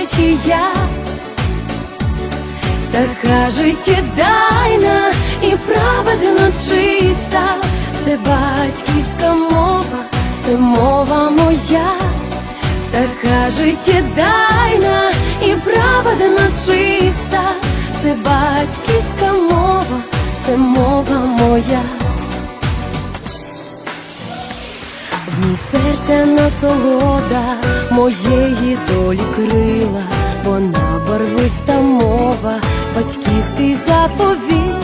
течія, така життєдайна і праведно чиста, це батьківська мова, це мова моя, така життєдайна і праведно чиста, це батьківська мова, це мова моя. Ній серця насолода моєї долі крила, вона барвиста мова, батьківський заповіт,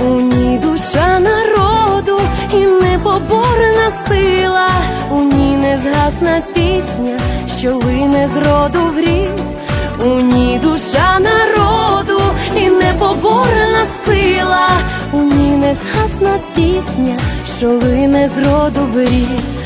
у ній душа народу і непоборна сила, у ній не згасна пісня, що лине з роду в рік, у ній душа народу і непоборна сила, у ній не згасна пісня, що лине з роду в рік.